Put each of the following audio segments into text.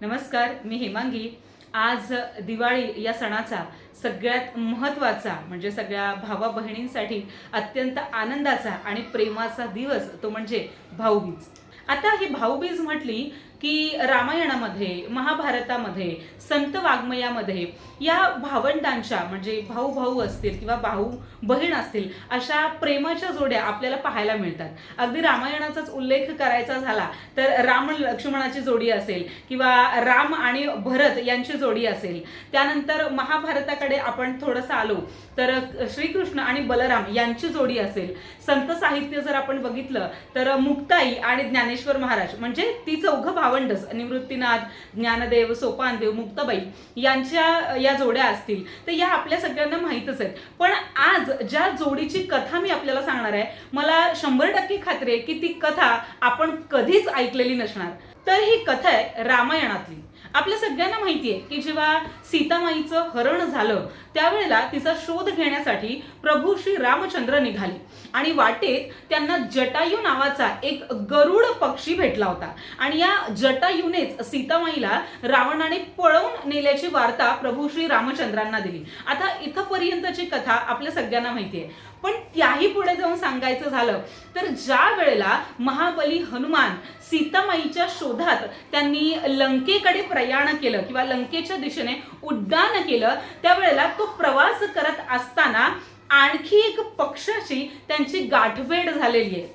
नमस्कार मी हेमांगी. आज दिवाळी या सणाचा सगळ्यात महत्त्वाचा म्हणजे सगळ्या भावा बहिणींसाठी अत्यंत आनंदाचा आणि प्रेमाचा दिवस तो म्हणजे भाऊबीज. आता ही भाऊबीज म्हटली की रामायणामध्ये महाभारतामध्ये संत वाङ्मयामध्ये या भावंडांच्या म्हणजे भाऊ भाऊ असतील किंवा भाऊ बहीण असतील अशा प्रेमाच्या जोड्या आपल्याला पाहायला मिळतात. अगदी रामायणाचाच उल्लेख करायचा झाला तर राम लक्ष्मणाची जोडी असेल किंवा राम आणि भरत यांची जोडी असेल. त्यानंतर महाभारताकडे आपण थोडंसं आलो तर श्रीकृष्ण आणि बलराम यांची जोडी असेल. संत साहित्य जर आपण बघितलं तर मुक्ताई आणि ज्ञानेश्वर महाराज म्हणजे ती चौघं भावंडच निवृत्तीनाथ ज्ञानदेव सोपानदेव मुक्ताबाई यांच्या या जोड्या असतील. तर या आपल्या सगळ्यांना माहीतच आहेत. पण आज ज्या जोडीची कथा मी आपल्याला सांगणार आहे मला शंभर टक्के खात्री आहे की ती कथा आपण कधीच ऐकलेली नसणार. तर ही कथा आहे रामायणातली. आपल्या सगळ्यांना माहिती आहे की जेव्हा सीतामाईचं हरण झालं त्यावेळेला तिचा शोध घेण्यासाठी प्रभू श्री रामचंद्र निघाले. आणि वाटेत त्यांना जटायू नावाचा एक गरुड पक्षी भेटला होता. आणि या जटायूनेच सीतामाईला रावणाने पळवून नेल्याची वार्ता प्रभू श्री रामचंद्रांना दिली. आता इथंपर्यंतची कथा आपल्या सगळ्यांना माहिती आहे पण त्याही पुढे जाऊन सांगायचं झालं तर ज्या वेळेला महाबली हनुमान सीतामाईच्या शोधात त्यांनी लंकेकडे प्रयाण केलं किंवा लंकेच्या दिशेने उड्डाण केलं त्यावेळेला तो प्रवास करत असताना आणखी एक पक्षाची त्यांची गाठभेट झालेली आहे.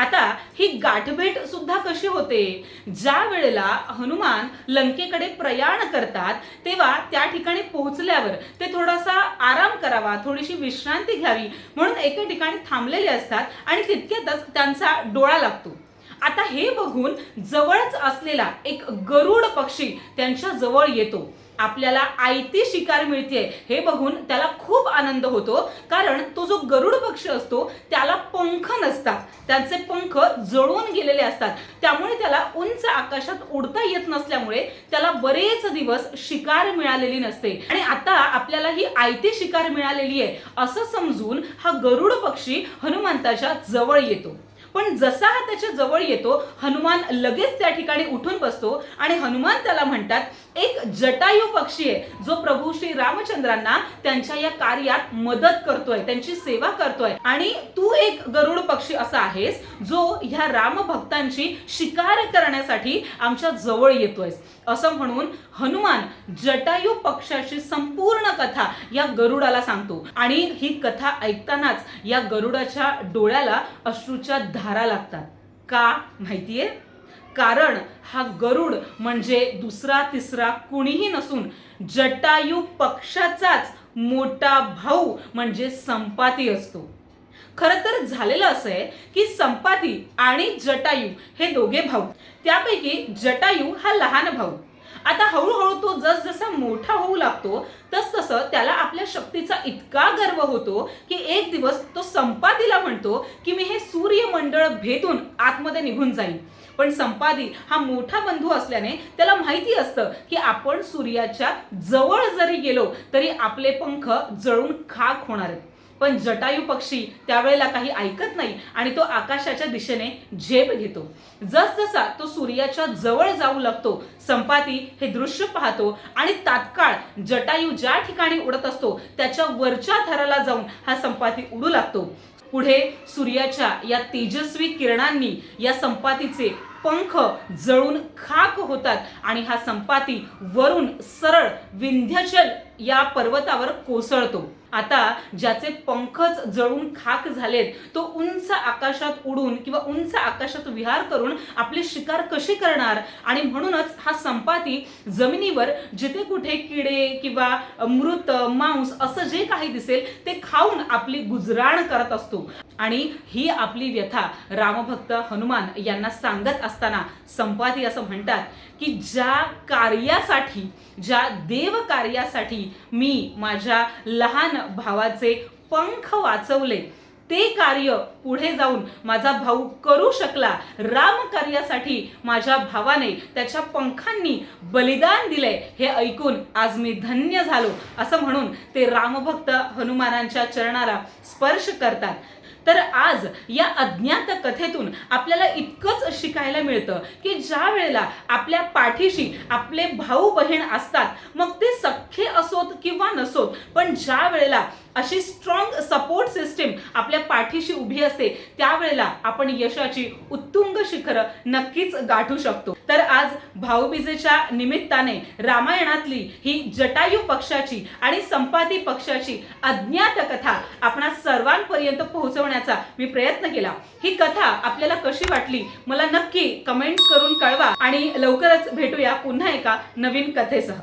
आता ही गाठभेट सुद्धा कशी होते? ज्या वेळेला हनुमान लंकेकडे प्रयाण करतात तेव्हा त्या ठिकाणी पोहोचल्यावर ते थोडासा आराम करावा थोडीशी विश्रांती घ्यावी म्हणून एके ठिकाणी थांबलेले असतात आणि तितक्यातच त्यांचा डोळा लागतो. आता हे बघून जवळच असलेला एक गरुड पक्षी त्यांच्या जवळ येतो. आपल्याला आयती शिकार मिळते हे बघून त्याला खूप आनंद होतो. कारण तो जो गरुड पक्षी असतो त्याला पंख नसतात. त्याचे पंख जळून गेलेले असतात. त्यामुळे त्याला उंच आकाशात उडता येत नसल्यामुळे त्याला बरेच दिवस शिकार मिळालेली नसते. आणि आता आपल्याला ही आयती शिकार मिळालेली आहे असं समजून हा गरुड पक्षी हनुमंताच्या जवळ येतो. पण जसा हा त्याच्याजवळ येतो हनुमान लगेच त्या ठिकाणी उठून बसतो आणि हनुमान त्याला म्हणतात एक जटायू पक्षी आहे जो प्रभू श्री रामचंद्रांना त्यांच्या या कार्यात मदत करतोय त्यांची सेवा करतोय. आणि तू एक गरुड पक्षी असा आहेस जो ह्या राम भक्तांची शिकार करण्यासाठी आमच्या जवळ येतोय असं म्हणून हनुमान जटायू पक्षाची संपूर्ण कथा या गरुडाला सांगतो. आणि ही कथा ऐकतानाच या गरुडाच्या डोळ्याला अश्रूच्या धारा लागतात. का माहितीये? कारण हा गरुड म्हणजे दुसरा तिसरा कुणीही नसून जटायू पक्षाचाच मोठा भाऊ म्हणजे संपाती असतो. खरं तर झालेलं असं आहे की संपाती आणि जटायू हे दोघे भाऊ. त्यापैकी जटायू हा लहान भाऊ. आता हळूहळू तो जस जसा मोठा होऊ लागतो तस तसं त्याला आपल्या शक्तीचा इतका गर्व होतो की एक दिवस तो संपादीला म्हणतो की मी हे सूर्यमंडळ भेदून आतमध्ये निघून जाईन. पण संपादी हा मोठा बंधू असल्याने त्याला माहिती असतं की आपण सूर्याच्या जवळ जरी गेलो तरी आपले पंख जळून खाक होणार आहेत. पण जटायू पक्षी त्यावेळेला काही ऐकत नाही आणि तो आकाशाच्या दिशेने झेप घेतो. जसजसा तो सूर्याच्या जवळ जाऊ लागतो संपाती हे दृश्य पाहतो आणि तात्काळ जटायू ज्या ठिकाणी उडत असतो त्याच्या वरच्या थराला जाऊन हा संपाती उडू लागतो. पुढे सूर्याच्या या तेजस्वी किरणांनी या संपातीचे पंख जळून खाक होतात आणि हा संपाती वरून सरळ विंध्याचल या पर्वतावर कोसळतो. आता ज्याचे पंखच जळून खाक झालेत तो उंच आकाशात उडून किंवा उंच आकाशात विहार करून आपली शिकार कशी करणार? आणि म्हणूनच हा संपाती जमिनीवर जिथे कुठे किडे किंवा मृत मांस असं जे काही दिसेल ते खाऊन आपली गुजराण करत असतो. आणि ही आपली व्यथा रामभक्त हनुमान यांना सांगत असताना संपाती असं म्हणतात की ज्या कार्यासाठी ज्या देव कार्यासाठी मी माझ्या लहान भावाचे पंख वाचवले ते कार्य पुढे जाऊन माझा भाऊ करू शकला. राम कार्यासाठी माझ्या भावाने त्याच्या पंखांनी बलिदान दिले हे ऐकून आज मी धन्य झालो. असं म्हणून ते रामभक्त हनुमानांच्या चरणाला स्पर्श करतात. तर आज या अज्ञात कथेतून आपल्याला इतकंच शिकायला मिळतं की ज्या वेळेला आपल्या पाठीशी आपले भाऊ बहीण असतात मग ते सख्खे असोत किंवा नसोत पण ज्या वेळेला अशी स्ट्रॉंग सपोर्ट सिस्टीम आपल्या पाठीशी उभी असते. त्यावेळेला आपण यशाची उत्तुंग शिखरं नक्कीच गाठू शकतो. तर आज भाऊबीजेच्या निमित्ताने रामायणातली ही जटायू पक्षाची आणि संपाती पक्षाची अज्ञात कथा आपणा सर्वांपर्यंत पोहोचवण्याचा मी प्रयत्न केला. ही कथा आपल्याला कशी वाटली मला नक्की कमेंट करून कळवा आणि लवकरच भेटूया पुन्हा एका नवीन कथेसह.